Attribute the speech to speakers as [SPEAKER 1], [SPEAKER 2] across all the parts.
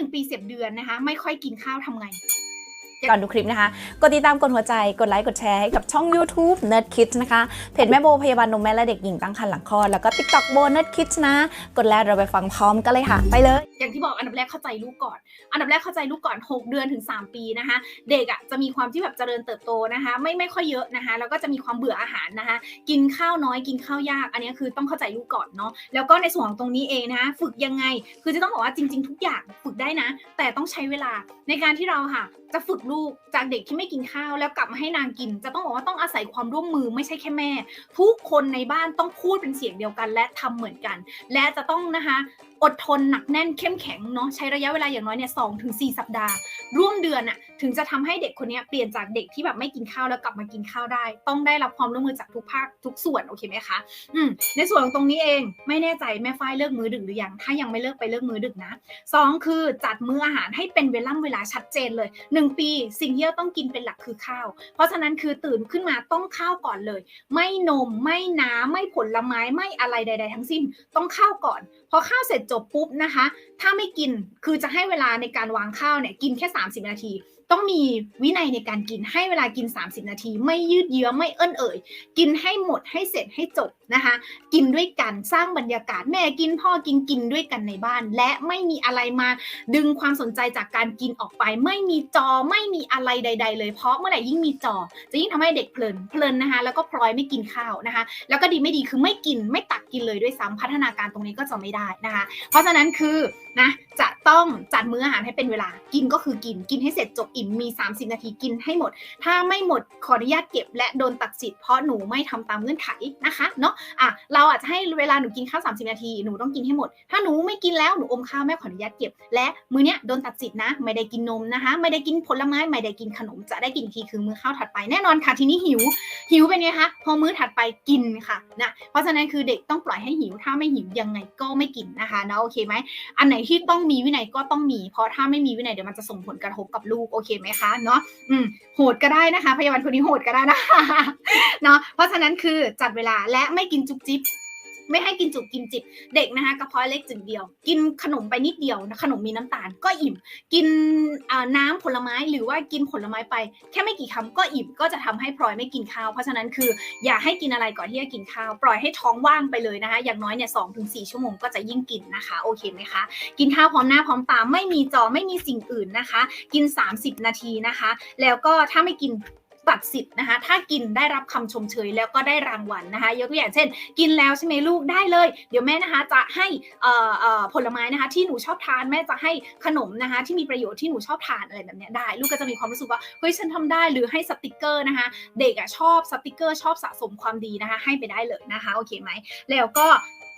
[SPEAKER 1] 1 ปี 10 เดือนนะคะ ไม่ค่อยกินข้าวทำไง
[SPEAKER 2] ก่อนดูคลิปนะคะ กดติดตามกดหัวใจ กดไลค์ กดแชร์ให้กับช่อง YouTube Nerd Kids นะคะ เพจแม่โบพยาบาลนมแม่และเด็กหญิงตั้งครรภ์หลังคลอด แล้วก็ TikTok โบ Nerd Kids นะ กดแล้วเราไปฟังพร้อมกันเลยค่ะ ไปเลย
[SPEAKER 1] อย่างที่บอกอันดับแรกเข้าใจลูกก่อน อันดับแรกเข้าใจลูกก่อน 6 เดือนถึง 3 ปีนะคะ เด็กอะจะมีความที่แบบเจริญเติบโตนะคะ ไม่ไม่ค่อยเยอะนะคะ แล้วก็จะมีความเบื่ออาหารนะคะ กินข้าวน้อยกินข้าวยาก อันนี้คือต้องเข้าใจลูกก่อนเนาะ แล้วก็ในส่วนของตรงนี้เองนะคะฝึกยังไง คือจะต้องบอกว่าจริง ๆ ทุกอย่างฝึกได้นะ แต่ต้องใช้เวลาในการที่เราค่ะ จะฝึกลูกจากเด็กที่ไม่กินข้าวแล้วกลับมาให้นางกิน จะต้องบอกว่าต้องอาศัยความร่วมมือไม่ใช่แค่แม่ ทุกคนในบ้านต้องพูดเป็นเสียงเดียวกัน และทำเหมือนกัน และจะต้องนะคะอดทนหนักแน่นเข้มแข็งเนาะใช้ระยะเวลาอย่างน้อยเนี่ยสองถึงสี่สัปดาห์ ร่วมเดือนอะ ถึงจะทำให้เด็กคนนี้เปลี่ยนจากเด็กที่แบบไม่กินข้าวแล้วกลับมากินข้าวได้ ต้องได้รับความร่วมมือจากทุกภาคทุกส่วนโอเคไหมคะอืมในส่วนของตรงนี้เองไม่แน่ใจแม่ฝ้ายเลิกมื้อดึกหรือยังถ้ายังไม่เลิกไปเลิกมื้อดึกนะสองคือจัดมื้ออาหารให้เป็นเวล่ำเวลาชัดเจนเลยหนึ่งปีสิ่งที่เราต้องกินเป็นหลักคือข้าว เพราะฉะนั้นคือตื่นขึ้นมาต้องข้าวก่อนเลย ไม่นมไม่น้ำไม่ผลไม้ไม่อะไรใด ๆ ทั้งสิ้นต้องข้าวก่อนพอข้าวเสร็จจบปุ๊บนะคะ ถ้าไม่กินคือจะให้เวลาในการวางข้าวเนี่ยกินแค่ 30 นาทีต้องมีวินัยในการกินให้เวลากิน 30 นาที ไม่ยืดเยื้อไม่เอิ้นเอ่ย กินให้หมดให้เสร็จให้จบนะคะ กินด้วยกันสร้างบรรยากาศแม่กินพ่อกินกินด้วยกันในบ้าน และไม่มีอะไรมาดึงความสนใจจากการกินออกไป ไม่มีจอไม่มีอะไรใด ๆ เลยเพราะเมื่อไหร่ยิ่งมีจอ จะยิ่งทำให้เด็กเพลินเพลินนะคะแล้วก็พลอยไม่กินข้าวนะคะ แล้วก็ดีไม่ดีคือไม่กินไม่ตักกินเลยด้วยซ้ำพัฒนาการตรงนี้ก็จะไม่ได้นะคะ เพราะฉะนั้นคือ นะจะต้องจัดมื้ออาหารให้เป็นเวลากินก็คือกินกินให้เสร็จจบอิ่มมี 30 นาทีกินให้หมด ถ้าไม่หมดขออนุญาตเก็บและโดนตัดสิทธิ์เพราะหนูไม่ทำตามเงื่อนไขนะคะเนาะอะเราอาจจะให้เวลาหนูกินข้าว30 นาทีหนูต้องกินให้หมด ถ้าหนูไม่กินแล้วหนูอมข้าวแม่ขออนุญาตเก็บ และมื้อเนี้ยโดนตัดสิทธิ์นะไม่ได้กินนมนะคะ ไม่ได้กินผลไม้ไม่ได้กินขนมจะได้กินทีคือมื้อข้าวถัดไปแน่นอนค่ะทีนี้หิว หิวเป็นไงคะพอมื้อถัดไปกินค่ะนะเพราะฉะนั้นคือเด็กต้องปล่อยให้หิวถ้าไม่หิวยังไงก็ไม่กินนะคะเนาะโอเคไหมอันไหนที่ต้องมีวินัยก็ต้องมี เพราะถ้าไม่มีวินัยเดี๋ยวมันจะส่งผลกระทบกับลูกโอเคไหมคะเนาะอืมโหดก็ได้นะคะ พยาบาลคนนี้โหดก็ได้นะคะเนาะเพราะฉะนั้นคือจัดเวลาและไม่กินจุ๊บจิ๊บ ไม่ให้กินจุกกินจิบเด็กนะคะกระเพาะเล็กจุดเดียว กินขนมไปนิดเดียวนะขนมมีน้ำตาลก็อิ่ม กินน้ำผลไม้หรือว่ากินผลไม้ไป แค่ไม่กี่คำก็อิ่มก็จะทำให้พลอยไม่กินข้าว เพราะฉะนั้นคืออย่าให้กินอะไรก่อนที่จะกินข้าว ปล่อยให้ท้องว่างไปเลยนะคะ อย่างน้อยเนี่ยสองถึงสี่ชั่วโมงก็จะยิ่งกินนะคะ โอเคไหมคะ กินข้าวพร้อมหน้าพร้อมตาไม่มีจอไม่มีสิ่งอื่นนะคะ กิน 30 นาทีนะคะ แล้วก็ถ้าไม่กิน ตัดสิทธิ์นะคะ ถ้ากินได้รับคำชมเชยแล้วก็ได้รางวัลนะคะยกตัวอย่างเช่น กินแล้วใช่ไหมลูกได้เลย เดี๋ยวแม่นะคะจะให้ผลไม้นะคะ ที่หนูชอบทานแม่จะให้ขนมนะคะ ที่มีประโยชน์ที่หนูชอบทานอะไรแบบนี้ได้ ลูกก็จะมีความรู้สึกว่าเฮ้ยฉันทำได้หรือให้สติกเกอร์นะคะ เด็กอะชอบสติกเกอร์ชอบสะสมความดีนะคะ ให้ไปได้เลยนะคะโอเคไหมแล้วก็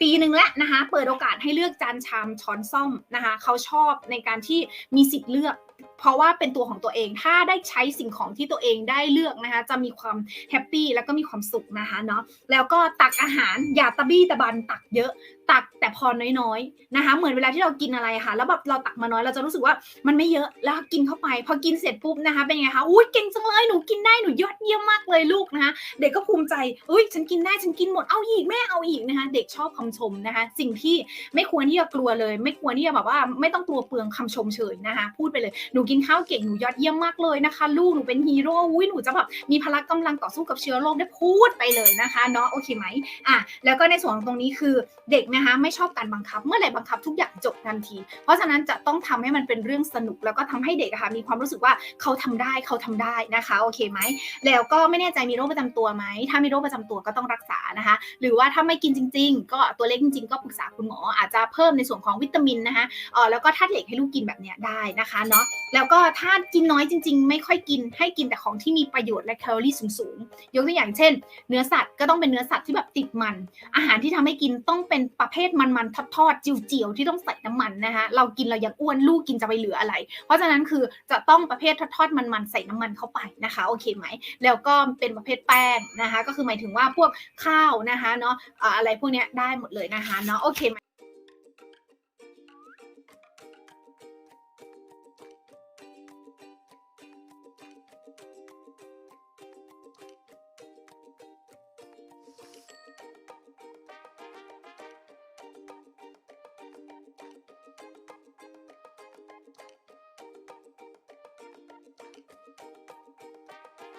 [SPEAKER 1] ปีหนึ่งแล้วนะคะ เปิดโอกาสให้เลือกจานชามช้อนซ่อมนะคะ เขาชอบในการที่มีสิทธิ์เลือก เพราะว่าเป็นตัวของตัวเอง ถ้าได้ใช้สิ่งของที่ตัวเองได้เลือกนะคะ จะมีความแฮปปี้แล้วก็มีความสุขนะคะเนาะ แล้วก็ตักอาหารอย่าตะบี้ตะบันตักเยอะตักแต่พอน้อยๆนะคะ เหมือนเวลาที่เรากินอะไรค่ะ แล้วแบบเราตักมาน้อยเราจะรู้สึกว่ามันไม่เยอะแล้วกินเข้าไป พอกินเสร็จปุ๊บนะคะ เป็นไงคะอุ้ยเก่งจังเลยหนูกินได้หนูยอดเยี่ยมมากเลยลูกนะคะ เด็กก็ภูมิใจอุ้ยฉันกินได้ฉันกินหมดเอาอีกแม่เอาอีกนะคะ เด็กชอบคำชมนะคะ สิ่งที่ไม่ควรที่จะกลัวเลย ไม่ควรที่จะแบบว่าไม่ต้องกลัวเปลืองคำชมเชยนะคะ พูดไปเลยหนูกินข้าวเก่งหนูยอดเยี่ยมมากเลยนะคะ ลูกหนูเป็นฮีโร่อุ้ยหนูจะแบบมีพละกำลังต่อสู้กับเชื้อโรคได้พูดไปเลยนะคะเนาะโอเคไหมอะแล้วก็ในส่วนของตรงนี้คือเด็กนะคะไม่ชอบการบังคับ เมื่อไหร่บังคับทุกอย่างจบทันที เพราะฉะนั้นจะต้องทำให้มันเป็นเรื่องสนุกแล้วก็ทำให้เด็กค่ะมีความรู้สึกว่าเขาทำได้เขาทำได้นะคะโอเคไหมแล้วก็ไม่แน่ใจมีโรคประจำตัวไหมถ้ามีโรคประจำตัวก็ต้องรักษานะคะ หรือว่าถ้าไม่กินจริง ๆ ก็ตัวเล็กจริงๆก็ปรึกษาคุณหมออาจจะเพิ่มในส่วนของวิตามินนะคะเออแล้วก็ธาตุเหล็กให้ลูกกินแบบเนี้ยได้นะคะเนาะแล้วก็ถ้ากินน้อยจริง ๆ ไม่ค่อยกินให้กินแต่ของที่มีประโยชน์และแคลอรี่สูงๆ ยกตัวอย่างเช่น เนื้อสัตว์ก็ต้องเป็นเนื้อสัตว์ที่แบบติดมัน อาหารที่ทำให้กินต้องเป็นประเภทมันๆทอดๆเจียวๆที่ต้องใส่น้ำมันนะคะเรากินเรายังอ้วนลูกกินจะไปเหลืออะไร เพราะฉะนั้นคือจะต้องประเภททอดๆมันๆใส่น้ำมันเข้าไปนะคะโอเคไหมแล้วก็เป็นประเภทแป้งนะคะ ก็คือหมายถึงว่าพวกข้าวนะคะเนาะอะไรพวกนี้ได้หมดเลยนะคะเนาะโอเคไหม